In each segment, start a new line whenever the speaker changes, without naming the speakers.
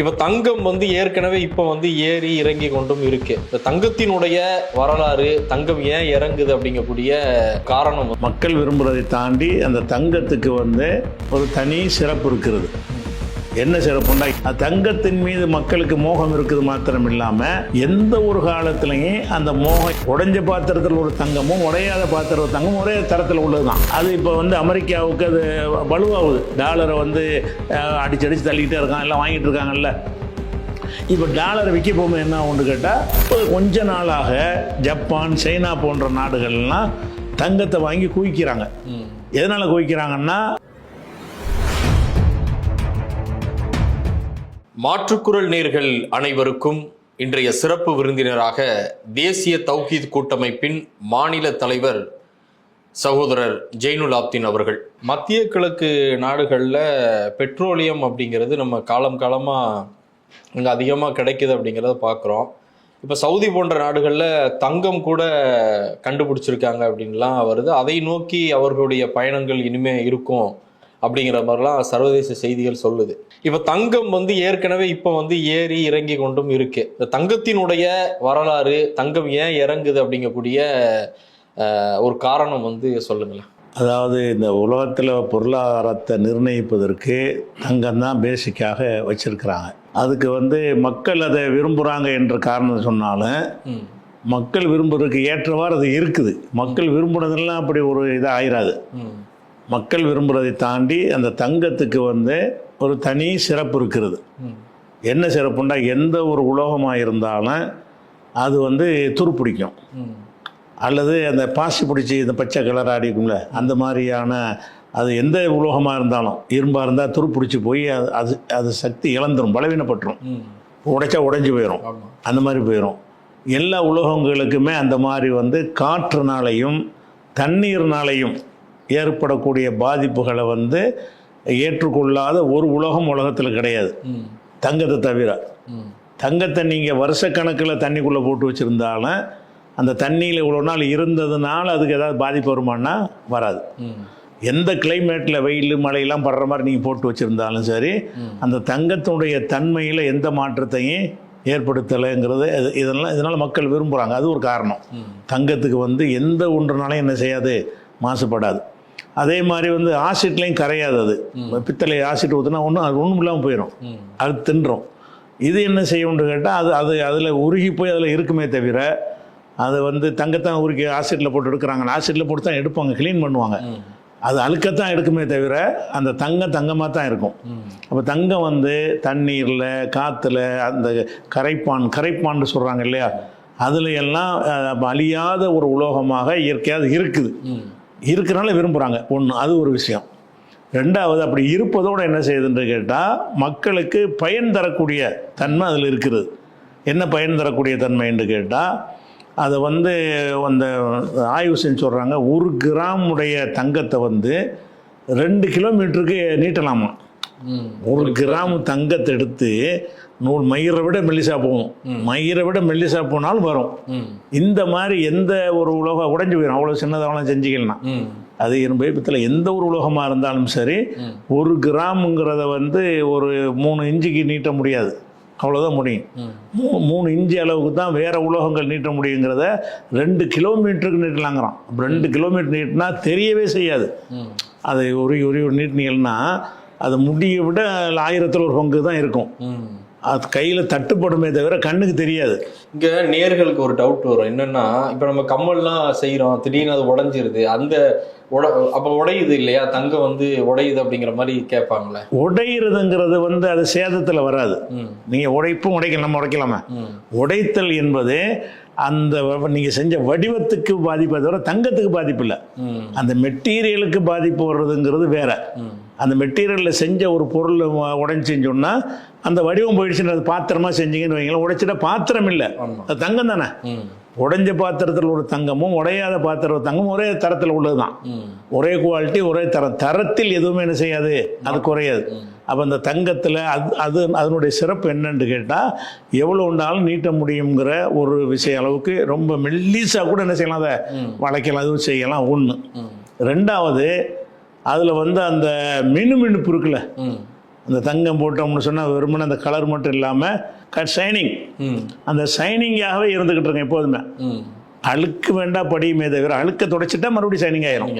இப்போ தங்கம் வந்து ஏற்கனவே இப்போ வந்து ஏறி இறங்கி கொண்டும் இருக்கு. இந்த தங்கத்தினுடைய வரலாறு தங்கம் ஏன் இறங்குது அப்படிங்கக்கூடிய காரணம்
மக்கள் விரும்புறதை தாண்டி அந்த தங்கத்துக்கு வந்து ஒரு தனி சிறப்பு இருக்கிறது. என்ன சிறப்புண்டா? தங்கத்தின் மீது மக்களுக்கு மோகம் இருக்குது மாத்திரம் இல்லாம எந்த ஒரு காலத்திலையும் அந்த மோகம் உடைஞ்ச பாத்திரத்தில் ஒரு தங்கமும் உடையாத பாத்திரம் தங்கமும் ஒரே தரத்தில் உள்ளதுதான். அது இப்போ வந்து அமெரிக்காவுக்கு அது வலுவாகுது. டாலரை வந்து அடிச்சு அடிச்சு தள்ளிக்கிட்டே இருக்கான். எல்லாம் வாங்கிட்டு இருக்காங்கல்ல. இப்போ டாலர் விற்க போகும்போது என்ன ஒன்று கேட்டால் கொஞ்ச நாளாக ஜப்பான் சைனா போன்ற நாடுகள்லாம் தங்கத்தை வாங்கி குவிக்கிறாங்க. எதனால் குவிக்கிறாங்கன்னா
மாற்றுக்குரல் நேர்கள் அனைவருக்கும் இன்றைய சிறப்பு விருந்தினராக தேசிய தௌஹீத் கூட்டமைப்பின் மாநில தலைவர் சகோதரர் ஜெய்னுல் ஆப்தின் அவர்கள். மத்திய கிழக்கு நாடுகளில் பெட்ரோலியம் அப்படிங்கிறது நம்ம காலம் காலமாக இங்கே அதிகமாக கிடைக்கிது அப்படிங்கிறத பார்க்குறோம் இப்போ சவுதி போன்ற நாடுகளில் தங்கம் கூட கண்டுபிடிச்சிருக்காங்க அப்படின்லாம் வருது. அதை நோக்கி அவர்களுடைய பயணங்கள் இனிமே இருக்கும். அப்படிங்கிற மாதிரிலாம் சர்வதேச செய்திகள் சொல்லுது. இப்போ தங்கம் வந்து ஏற்கனவே இப்போ வந்து ஏறி இறங்கி கொண்டும் இருக்கு. இந்த தங்கத்தினுடைய வரலாறு தங்கம் ஏன் இறங்குது அப்படிங்கக்கூடிய ஒரு காரணம் வந்து சொல்லுங்களேன்.
அதாவது இந்த உலகத்தில் பொருளாதாரத்தை நிர்ணயிப்பதற்கு தங்கம் தான் பேசிக்காக வச்சிருக்கிறாங்க. அதுக்கு வந்து மக்கள் அதை விரும்புகிறாங்க என்ற காரணம் சொன்னாலும் மக்கள் விரும்புறதுக்கு ஏற்றவாறு அது இருக்குது. மக்கள் விரும்புனதெல்லாம் அப்படி ஒரு இதாக ஆயிராது மக்கள் விரும்புறதை தாண்டி அந்த தங்கத்துக்கு வந்து ஒரு தனி சிறப்பு இருக்கிறது. என்ன சிறப்புண்டா எந்த ஒரு உலோகமாக இருந்தாலும் அது வந்து துருப்பிடிக்கும்
ம்.
அல்லது அந்த பாசி பிடிச்சி இந்த பச்சை கலர் ஆடிக்கும்ல அந்த மாதிரியான அது எந்த உலோகமாக இருந்தாலும் இரும்பாக இருந்தால் துருப்பிடிச்சி போய் அது அது அது சக்தி இழந்துரும் பலவீனப்பட்டுரும். உடைச்சா உடைஞ்சு போயிடும் அந்த மாதிரி போயிடும் எல்லா உலோகங்களுக்குமே அந்த மாதிரி வந்து காற்றுனாலையும் தண்ணீர்னாலையும் ஏற்படக்கூடிய பாதிப்புகளை வந்து ஏற்றுக்கொள்ளாத ஒரு உலகம் உலகத்தில் கிடையாது. தங்கத்தை தவிர. தங்கத்தை நீங்கள் வருஷக்கணக்கில் தண்ணிக்குள்ளே போட்டு வச்சுருந்தாலும் அந்த தண்ணியில் இவ்வளோ நாள் இருந்ததுனால அதுக்கு ஏதாவது பாதிப்பு வருமானா வராது. எந்த கிளைமேட்டில் வெயில் மழையெல்லாம் படுற மாதிரி நீங்கள் போட்டு வச்சுருந்தாலும் சரி அந்த தங்கத்தினுடைய தன்மையில் எந்த மாற்றத்தையும் ஏற்படுத்தலைங்கிறது இது- இதெல்லாம் இதனால் மக்கள் விரும்புகிறாங்க அது ஒரு காரணம். தங்கத்துக்கு வந்து எந்த ஒன்றுனாலும் என்ன செய்யாது? மாசுபடாது. அதே மாதிரி வந்து ஆசிட்லேயும் கரையாது அது. பித்தளை ஆசிட் ஊற்றினா ஒன்றும் அது ஒன்றும் இல்லாமல் போயிடும் அது தின்றோம். இது என்ன செய்யும்னு கேட்டால் அது அது அதில் உருகி போய் அதில் இருக்குமே தவிர அது வந்து தங்கத்தான் உருக்கி ஆசிட்டில் போட்டு எடுக்கிறாங்க. ஆசிட்டில் போட்டு தான் எடுப்பாங்க க்ளீன் பண்ணுவாங்க. அது அழுக்கத்தான் எடுக்குமே தவிர அந்த தங்கம் தங்கமாக தான் இருக்கும். அப்போ தங்கம் வந்து தண்ணீரில் காற்றுல அந்த கரைப்பான் கரைப்பான்னு சொல்கிறாங்க இல்லையா? அதில் எல்லாம் அழியாத ஒரு உலோகமாக இயற்கையாக அது இருக்குது இருக்கிறனால விரும்புகிறாங்க ஒன்று அது ஒரு விஷயம். ரெண்டாவது அப்படி இருப்பதோடு என்ன செய்யுதுன்னு கேட்டால் மக்களுக்கு பயன் தரக்கூடிய தன்மை அதில் இருக்குது. என்ன பயன் தரக்கூடிய தன்மைன்னு கேட்டால் அதை வந்து அந்த ஆய்வு செஞ்சு சொல்கிறாங்க ஒரு கிராம் உடைய தங்கத்தை வந்து ரெண்டு கிலோமீட்டருக்கு நீட்டலாமா? ஒரு கிராம் தங்கத்தை எடுத்து நூல் மயிரை விட மெல்லிசா போகும். மயிரை விட மெல்லிசா போனாலும் வரும். இந்த மாதிரி எந்த ஒரு உலோகம் உடைஞ்சு போயிடும் அவ்வளோ சின்னதாகலாம் செஞ்சுக்கலாம்
ம்.
அது இரும்பு பத்தில் எந்த ஒரு உலோகமாக இருந்தாலும் சரி. ஒரு கிராமுங்கிறத வந்து ஒரு மூணு இன்ச்சுக்கு நீட்ட முடியாது. அவ்வளோதான் முடியும்.
ம்.
மூணு இன்ச்சு அளவுக்கு தான் வேறு உலோகங்கள் நீட்ட முடியுங்கிறத ரெண்டு கிலோமீட்டருக்கு நீட்டலாங்கிறான். அப்ப ரெண்டு கிலோமீட்டர் நீட்டினா தெரியவே செய்யாது. அதை ஒரு ஒரு நீட்டினீங்கன்னா அது முடியை விட ஆயிரத்தில் ஒரு பங்கு தான் இருக்கும் அது கையில் தட்டுப்படுமே தவிர கண்ணுக்கு தெரியாது.
இங்க நேர்களுக்கு ஒரு டவுட் வரும். என்னன்னா இப்ப நம்ம கம்மல்லாம் செய்யறோம் திடீர்னு அது உடைஞ்சிருது அந்த உட அப்ப உடையுது இல்லையா? தங்கம் வந்து உடையுது அப்படிங்கிற மாதிரி கேட்பாங்களே
உடையிறதுங்கிறது வந்து அது சேதத்தில் வராது. நீங்கள் உடைப்பும் உடைக்கலாம் நம்ம உடைக்கலாமா. உடைத்தல் என்பது அந்த நீங்கள் செஞ்ச வடிவத்துக்கு பாதிப்பை தவிர தங்கத்துக்கு பாதிப்பு இல்லை. அந்த மெட்டீரியலுக்கு பாதிப்பு வர்றதுங்கிறது வேற. அந்த மெட்டீரியலில் செஞ்ச ஒரு பொருள் உடைஞ்சின்னு சொன்னால் அந்த வடிவம் போயிடுச்சுன்னு அது பாத்திரமா செஞ்சீங்கன்னு வைங்களேன். உடைச்சிட்டா பாத்திரம் இல்லை. அது தங்கம் தானே? உடைஞ்ச பாத்திரத்தில் ஒரு தங்கமும் உடையாத பாத்திரம் தங்கமும் ஒரே தரத்தில் உள்ளது தான் ஒரே குவாலிட்டி ஒரே தரம். தரத்தில் எதுவுமே என்ன செய்யாது. அது குறையாது. அப்போ அந்த தங்கத்தில் அது அது அதனுடைய சிறப்பு என்னன்னு கேட்டால் எவ்வளோ உண்டாலும் நீட்ட முடியுங்கிற ஒரு விஷயம் அளவுக்கு ரொம்ப மெல்லிசாக கூட என்ன செய்யலாம் அதை வளைக்கலாம் அதுவும் செய்யலாம். ஒன்று ரெண்டாவது அதில் வந்து அந்த மினுமினுப்பு இருக்குல்ல
ம்
அந்த தங்கம் போட்டோம்னு சொன்னால் வெறுமனே அந்த கலர் மட்டும் இல்லாமல் ஷைனிங்
ம்.
அந்த ஷைனிங்காகவே இருந்துக்கிட்டு இருக்கேன் எப்போதுமே. அழுக்கு வேண்டாம் படியுமே தவிர அழுக்க தொடச்சிட்டா மறுபடியும் ஷைனிங் ஆயிரும்.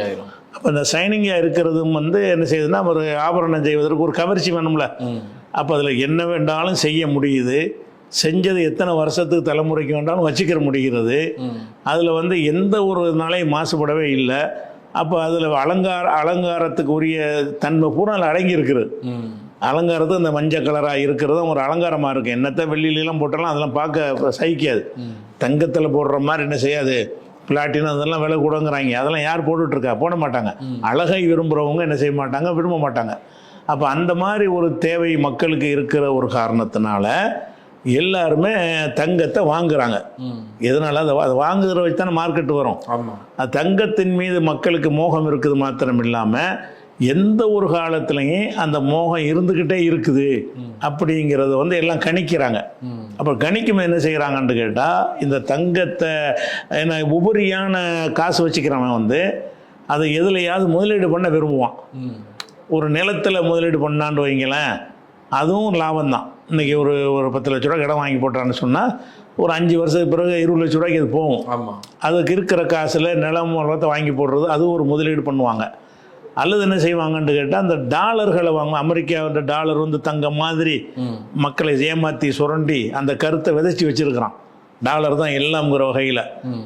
அப்போ இந்த ஷைனிங்காக இருக்கிறதும் வந்து என்ன செய்யுதுன்னா ஒரு ஆபரணம் செய்வதற்கு ஒரு கவர்ச்சி வேணும்ல. அப்போ அதில் என்ன வேண்டாலும் செய்ய முடியுது. செஞ்சது எத்தனை வருஷத்துக்கு தலைமுறைக்கு வேண்டாலும் வச்சுக்கிற முடிகிறது. அதில் வந்து எந்த ஒரு நாளையும் மாசுபடவே இல்லை. அப்போ அதில் அலங்கார அலங்காரத்துக்கு உரிய தன்மை பூரா அதில் அடங்கி இருக்குது
ம்
அலங்காரத்து இந்த மஞ்சள் கலராக இருக்கிறதும் ஒரு அலங்காரமாக இருக்குது என்னத்தை வெள்ளியிலாம் போட்டாலும் அதெல்லாம் பார்க்க சகிக்காது. தங்கத்தில் போடுற மாதிரி என்ன செய்யாது? பிளாட்டினம் அதெல்லாம் விலை கூடங்கிறாங்க. அதெல்லாம் யார் போட்டுட்டு இருக்கா போட மாட்டாங்க. அழகை விரும்புகிறவங்க என்ன செய்ய மாட்டாங்க? விரும்ப மாட்டாங்க. அப்போ அந்த மாதிரி ஒரு தேவை மக்களுக்கு இருக்கிற ஒரு காரணத்தினால எல்லாருமே தங்கத்தை வாங்குறாங்க. எதனால? அதை அதை வாங்குகிற வச்சு தானே மார்க்கெட் வரும். தங்கத்தின் மீது மக்களுக்கு மோகம் இருக்குது மாத்திரம் இல்லாமல் எந்த ஒரு காலத்துலையும் அந்த மோகம் இருந்துக்கிட்டே இருக்குது அப்படிங்கிறத வந்து எல்லாம் கணிக்கிறாங்க.
ம்.
அப்போ கணிக்கும் என்ன செய்கிறாங்கன்னு கேட்டால் இந்த தங்கத்தை என்ன உபரியான காசு வச்சுக்கிறவன் வந்து அதை எதுலையாவது முதலீடு பண்ண விரும்புவான். ஒரு நிலத்தில் முதலீடு பண்ணான்னு வைங்களேன். அதுவும் லாபம் தான் இன்றைக்கி ஒரு ஒரு பத்து லட்ச ரூபா இடம் வாங்கி போட்டான்னு சொன்னால் ஒரு அஞ்சு வருஷத்துக்கு பிறகு இருபது லட்ச ரூபாய்க்கு அது போகும்.
ஆமா.
அதுக்கு இருக்கிற காசில் நிலம் உலகத்தை வாங்கி போடுறது அது ஒரு முதலீடு பண்ணுவாங்க. அல்லது என்ன செய்வாங்கன்னு கேட்டால் அந்த டாலர்களை வாங்க அமெரிக்காவோட டாலர் வந்து தங்கம் மாதிரி மக்களை ஏமாற்றி சுரண்டி அந்த கருத்தை விதைச்சி வச்சிருக்கிறான். டாலர் தான் எல்லாம்ங்கிற வகையில்.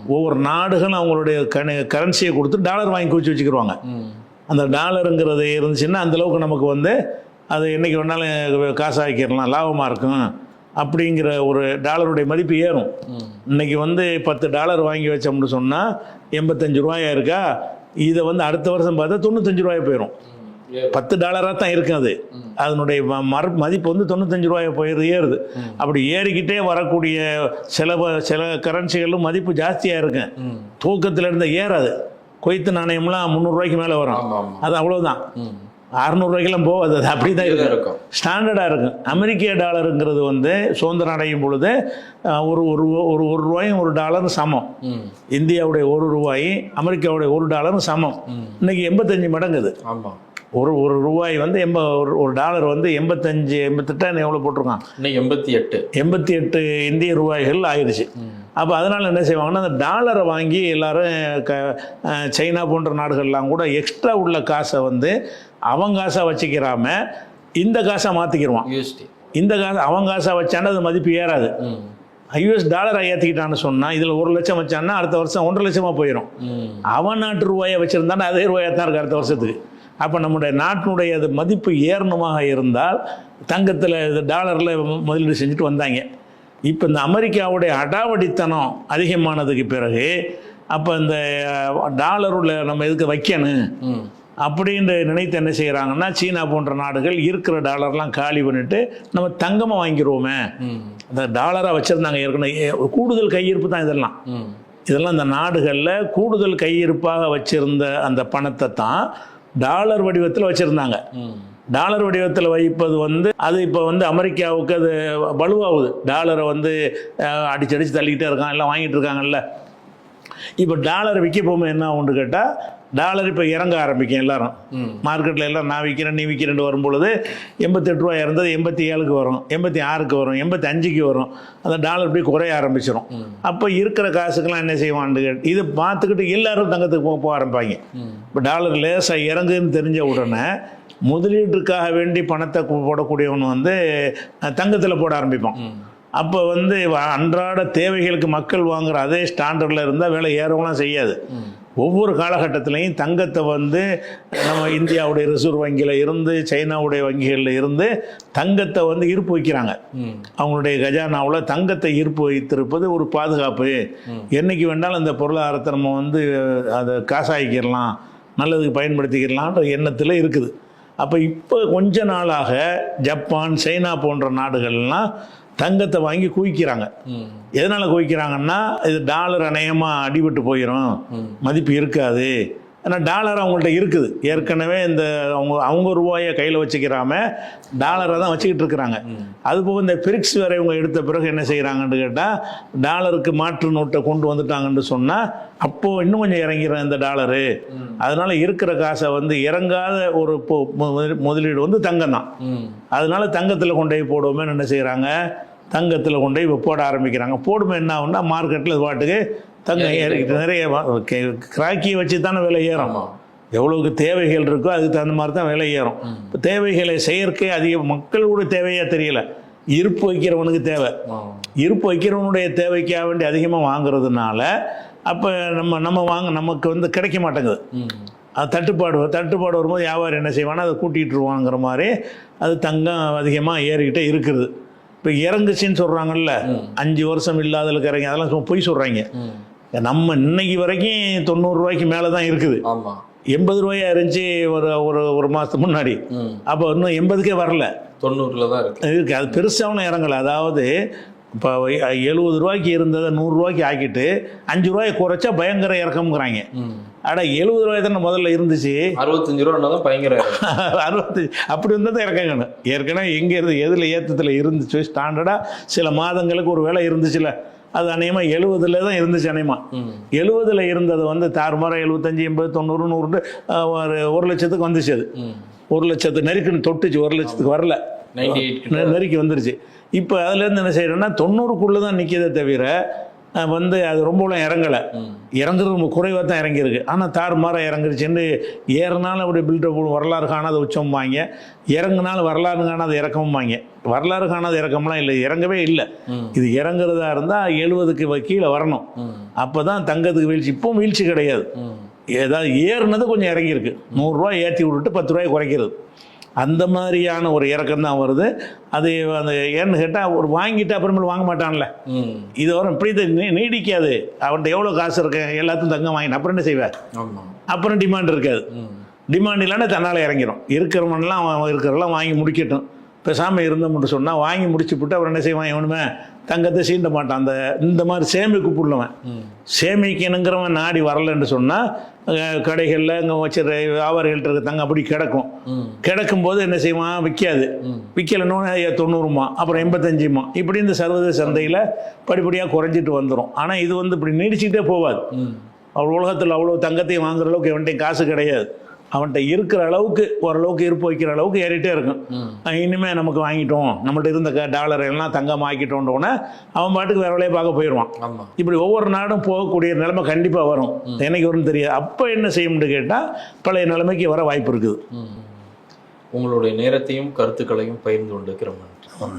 ஒவ்வொரு நாடுகளும் அவங்களுடைய கண கரன்சியை கொடுத்து டாலர் வாங்கி குவிச்சு வச்சுக்கிருவாங்க.
ம்.
அந்த டாலருங்கிறது இருந்துச்சுன்னா அந்த அளவுக்கு நமக்கு வந்து அது என்னைக்கு வேணாலும் காசாக்கிடலாம் லாபமாக இருக்கும் அப்படிங்கிற ஒரு டாலருடைய மதிப்பு ஏறும்.
ம்
இன்னைக்கு வந்து பத்து டாலர் வாங்கி வச்சோம்னு சொன்னால் எண்பத்தஞ்சு ரூபாயா இருக்கா? இதை வந்து அடுத்த வருஷம் பார்த்தா தொண்ணூத்தஞ்சு ரூபாய் போயிடும் பத்து டாலராக தான் இருக்கும் அது. அதனுடைய ம- மர மதிப்பு வந்து தொண்ணூத்தஞ்சு ரூபாய் போயிடுது ஏறுது. அப்படி ஏறிக்கிட்டே வரக்கூடிய சில சில கரன்சிகளும் மதிப்பு ஜாஸ்தியாக இருக்கும் தூக்கத்தில் இருந்த ஏறாது. கொய்த்து நாணயம்லாம் முந்நூறுரூவாய்க்கு மேலே வரும். அது அவ்வளோதான் அறநூறுவாய்க்கெல்லாம் போகாது அது அப்படி தான் இருக்கும். ஸ்டாண்டர்டாக இருக்கும். அமெரிக்க டாலருங்கிறது வந்து சுதந்திரம் அடையும் பொழுது ஒரு ஒரு ஒரு ஒரு ரூபாயும் ஒரு டாலரும் சமம்.
ம்.
இந்தியாவுடைய ஒரு ரூபாய் அமெரிக்காவுடைய ஒரு டாலரும் சமம். இன்னைக்கு எண்பத்தஞ்சு மடங்கு அது
ஆமா.
ஒரு ஒரு ரூபாய் வந்து எண்ப ஒரு ஒரு டாலர் வந்து எண்பத்தஞ்சு எண்பத்தெட்டாயிரம் எவ்வளோ போட்டிருக்கான்?
இன்னைக்கு எண்பத்தி எட்டு.
எண்பத்தி எட்டு இந்திய ரூபாய்கள் ஆயிடுச்சு. அப்போ அதனால் என்ன செய்வாங்கன்னா அந்த டாலரை வாங்கி எல்லாரும் க சைனா போன்ற நாடுகள்லாம் கூட எக்ஸ்ட்ரா உள்ள காசை வந்து அவன் காசாக வச்சுக்கிறாம இந்த காசை மாற்றிக்கிடுவான்
யூஎஸ்டி
இந்த காசை அவன் காசாக வச்சானா அது மதிப்பு ஏறாது. யூஎஸ் டாலரை ஏற்றிக்கிட்டான்னு சொன்னால் இதில் ஒரு லட்சம் வச்சான்னா அடுத்த வருஷம் ஒன்றரை லட்சமாக போயிடும் அவன் நாட்டு ரூபாயை வச்சுருந்தானா அதே ரூபாயாக தான் இருக்கு அடுத்த வருஷத்துக்கு. அப்போ நம்முடைய நாட்டினுடைய அது மதிப்பு ஏறணுமாக இருந்தால் தங்கத்தில் இது டாலரில் முதலீடு செஞ்சுட்டு வந்தாங்க. இப்போ இந்த அமெரிக்காவுடைய அடாவடித்தனம் அதிகமானதுக்கு பிறகு அப்போ இந்த டாலருள்ள நம்ம எதுக்கு வைக்கணும்? அப்படின்ற நினைத்து என்ன செய்கிறாங்கன்னா சீனா போன்ற நாடுகள் இருக்கிற டாலர்லாம் காலி பண்ணிட்டு நம்ம தங்கமாக வாங்கிடுவோமே அந்த டாலராக வச்சுருந்தாங்க ஏற்கனவே. கூடுதல் கையிருப்பு தான் இதெல்லாம். இதெல்லாம் இந்த நாடுகளில் கூடுதல் கையிருப்பாக வச்சிருந்த அந்த பணத்தை தான் டாலர் வடிவத்தில் வச்சுருந்தாங்க. டாலர் வடிவத்தில் வைப்பது வந்து அது இப்போ வந்து அமெரிக்காவுக்கு அது வலுவாகுது. டாலரை வந்து அடிச்சு அடிச்சு தள்ளிக்கிட்டே இருக்கான் எல்லாம் வாங்கிட்டு இருக்காங்கல்ல. இப்போ டாலர் விற்க போகும்போது என்ன ஆகும்னு கேட்டால் டாலர் இப்போ இறங்க ஆரம்பிக்கும் எல்லாரும். மார்க்கெட்டில் எல்லாம் நான் விற்கிறேன் நீ விற்கிறேன் வரும் பொழுது எண்பத்தெட்டு ரூபா இருந்தது எண்பத்தி ஏழுக்கு வரும் எண்பத்தி ஆறுக்கு வரும் எண்பத்தி அஞ்சுக்கு வரும். அந்த டாலர் போய் குறைய ஆரம்பிச்சிடும் அப்போ இருக்கிற காசுக்கெல்லாம் என்ன செய்வான்னு கேட்டு இதை பார்த்துக்கிட்டு எல்லாரும் தங்கத்துக்கு போக ஆரம்பிப்பாங்க. இப்போ டாலர் லேசாக இறங்குன்னு தெரிஞ்ச உடனே முதலீட்டுக்காக வேண்டி பணத்தை போடக்கூடியவன் வந்து தங்கத்தில் போட ஆரம்பிப்பான். அப்போ வந்து வ- அன்றாட தேவைகளுக்கு மக்கள் வாங்குற அதே ஸ்டாண்டர்டில் இருந்தால் வேலை ஏறவும்லாம் செய்யாது. ஒவ்வொரு காலகட்டத்திலையும் தங்கத்தை வந்து நம்ம இந்தியாவுடைய ரிசர்வ் வங்கியில் இருந்து சைனாவுடைய வங்கிகளில் இருந்து தங்கத்தை வந்து இருப்பு வைக்கிறாங்க. அவங்களுடைய கஜானாவில் தங்கத்தை இருப்பு வைத்திருப்பது ஒரு பாதுகாப்பு. என்னைக்கு வேண்டாலும் அந்த பொருளாதாரத்தை நம்ம வந்து அதை காசாக்கிடலாம் நல்லதுக்கு பயன்படுத்திக்கிறலான்ற எண்ணத்தில் இருக்குது. அப்போ இப்போ கொஞ்ச நாளாக ஜப்பான் சைனா போன்ற நாடுகள்லாம் தங்கத்தை வாங்கி குவிக்கிறாங்க. எதனால் குவிக்கிறாங்கன்னா இது டாலர் அநேகமாக அடிபட்டு போயிடும் மதிப்பு இருக்காது. ஆனால் டாலர் அவங்கள்ட்ட இருக்குது. ஏற்கனவே இந்த அவங்க அவங்க ரூபாயை கையில் வச்சுக்கிறாம டாலரை தான் வச்சுக்கிட்டு இருக்கிறாங்க. அதுபோக இந்த பிரிக்ஸ் வேற இவங்க எடுத்த பிறகு என்ன செய்கிறாங்கன்னு கேட்டால் டாலருக்கு மாற்று நோட்டை கொண்டு வந்துட்டாங்கன்னு சொன்னால் அப்போது இன்னும் கொஞ்சம் இறங்கிடும் இந்த டாலரு. அதனால இருக்கிற காசை வந்து இறங்காத ஒரு முதலீடு வந்து தங்கம் தான். அதனால தங்கத்தில் கொண்டு போய் போடுவோமே என்ன செய்கிறாங்க தங்கத்தில் கொண்டு போய் இப்போ போட ஆரம்பிக்கிறாங்க. போடுமே என்ன ஆகும்னா மார்க்கெட்டில் பாட்டுக்கு தங்கம் ஏறிக்கிட்டு நிறைய கிராக்கியை வச்சு தானே விலை ஏறும். எவ்வளவுக்கு தேவைகள் இருக்கோ அதுக்கு தகுந்த மாதிரி தான் விலை ஏறும். இப்போ தேவைகளை செயற்கை அதிக மக்களோட தேவையாக தெரியல. இருப்பு வைக்கிறவனுக்கு தேவை. இருப்பு வைக்கிறவனுடைய தேவைக்காக வேண்டி அதிகமாக வாங்குறதுனால அப்போ நம்ம நம்ம வாங்க நமக்கு வந்து கிடைக்க மாட்டேங்குது. அது தட்டுப்பாடு. தட்டுப்பாடு வரும்போது வியாபாரி என்ன செய்வானா அதை கூட்டிகிட்டுருவாங்கிற மாதிரி அது தங்கம் அதிகமாக ஏறிக்கிட்டே இருக்குது. இப்போ இறங்குச்சின்னு சொல்கிறாங்கல்ல அஞ்சு வருஷம் இல்லாதலுக்கு இறங்கி அதெல்லாம் சும்மா பொய் சொல்கிறாங்க நம்ம இன்னைக்கு வரைக்கும் தொண்ணூறு ரூபாய்க்கு மேலே தான் இருக்குது.
ஆமா.
எண்பது ரூபாயா இருந்துச்சு ஒரு ஒரு ஒரு மாதத்துக்கு முன்னாடி. அப்போ இன்னும் எண்பதுக்கே வரல.
தொண்ணூறுல தான் இருக்கு.
இருக்கு. அது பெருசாகவும் இறங்கலை. அதாவது இப்போ எழுபது ரூபாய்க்கு இருந்ததை நூறுரூவாய்க்கு ஆக்கிட்டு அஞ்சு ரூபாயை குறைச்சா பயங்கர இறக்கம்ங்கிறாங்க. அட எழுபது ரூபாய் தானே முதல்ல இருந்துச்சு.
அறுபத்தஞ்சு ரூபா தான் பயங்கர
அறுபத்தி அப்படி இருந்தால் தான் இறக்கங்கணும் ஏற்கனவே எங்கே இருந்து எதில் ஏற்றத்தில் இருந்துச்சு ஸ்டாண்டர்டாக சில மாதங்களுக்கு ஒரு வேலை இருந்துச்சுல. அது அநேகமாக எழுபதுல தான் இருந்துச்சு அநேகமாக எழுபதுல இருந்தது வந்து தாறுமாறாக எழுபத்தஞ்சி எண்பது தொண்ணூறு நூறு ஒரு ஒரு லட்சத்துக்கு வந்துச்சு அது. ஒரு லட்சத்து நெருக்குன்னு தொட்டுச்சு ஒரு லட்சத்துக்கு வரல. நெருக்கி வந்துருச்சு. இப்போ அதுலேருந்து என்ன செய்யறோம்னா தொண்ணூறுக்குள்ளே தான் நிற்கிதே தவிர வந்து அது ரொம்பலாம் இறங்கலை. இறங்குறது ரொம்ப குறைவாக தான் இறங்கியிருக்கு. ஆனால் தாறுமாற இறங்குருச்சுன்னு ஏறினாலும் அப்படி பில்டப் வரலாறு காணாத உச்சம் வாங்க. இறங்குனாலும் வரலாறு காணாத இறக்கமும் வாங்க. வரலாறு காணாத இறக்கம்லாம் இல்லை. இறங்கவே இல்லை. இது இறங்குறதா இருந்தால் எழுபதுக்கு கீழே வரணும். அப்போ தான் தங்கத்துக்கு வீழ்ச்சி. இப்பவும் வீழ்ச்சி கிடையாது. ஏதாவது ஏறுனது கொஞ்சம் இறங்கியிருக்கு. நூறுரூவா ஏற்றி விட்டுட்டு பத்து ரூபாய் குறைக்கிறது. அந்த மாதிரியான ஒரு இறக்கம் தான் வருது. அது அந்த ஏன்னு கேட்டால் ஒரு வாங்கிட்டு அப்புறமேல் வாங்க மாட்டான்ல. இது வரும். இப்படி நீடிக்காது. அவன்கிட்ட எவ்வளோ காசு இருக்கு? எல்லாத்தையும் தங்கம் வாங்கின அப்புறம் என்ன செய்வார்
ஆமா.
அப்புறம் டிமாண்ட் இருக்காது. டிமாண்ட் இல்லைன்னா தன்னால் இறங்கிடும் இருக்கிறவன்லாம் அவன் இருக்கிறவெல்லாம் வாங்கி முடிக்கட்டும். பேசாமல் இருந்தோம்னு சொன்னால் வாங்கி முடிச்சு விட்டு அப்புறம் என்ன செய்வான்? இவனுமே தங்கத்தை சீண்ட மாட்டான். அந்த இந்த மாதிரி சேமிப்பு உள்ளவன்
ம்.
சேமிக்கணுங்கிறவன் நாடி வரலன்னு சொன்னால் கடைகளில் இங்கே வச்சிருக்க வியாபாரிகள்ட்ட இருக்க தங்கம் அப்படி கிடக்கும். கிடக்கும் போது என்ன செய்வான்? விற்காது. விற்கலன்னு தொண்ணூறுமா? அப்புறம் எண்பத்தஞ்சுமா? இப்படி இந்த சர்வதேச சந்தையில் படிப்படியாக குறைஞ்சிட்டு வந்துடும் ஆனால் இது வந்து இப்படி நீடிச்சுக்கிட்டே
ம்.
அவர் உலகத்தில் அவ்வளோ தங்கத்தையும் வாங்குற அளவுக்கு எவன்கிட்டையும் காசு கிடையாது. அவன்கிட்ட இருக்கிற அளவுக்கு ஓரளவுக்கு இருப்பு வைக்கிற அளவுக்கு ஏறிட்டே இருக்கும்.
ம்.
அஹ் இனிமே நமக்கு வாங்கிட்டோம். நம்மள்ட்ட இருந்த க- டாலர் எல்லாம் தங்கம் ஆக்கிட்டோன்றோன்னே அவன் பாட்டுக்கு வேற வேலையை பார்க்க போயிடுவான்
ஆமா.
இப்படி ஒவ்வொரு நாடும் போகக்கூடிய நிலைமை கண்டிப்பாக வரும். என்னைக்கு வரும்னு தெரியாது. அப்போ என்ன செய்யும்னு கேட்டால் பழைய நிலைமைக்கு வர வாய்ப்பு இருக்குது.
உங்களுடைய நேரத்தையும் கருத்துக்களையும் பகிர்ந்து கொண்டிருக்கிறோம் நன்றி.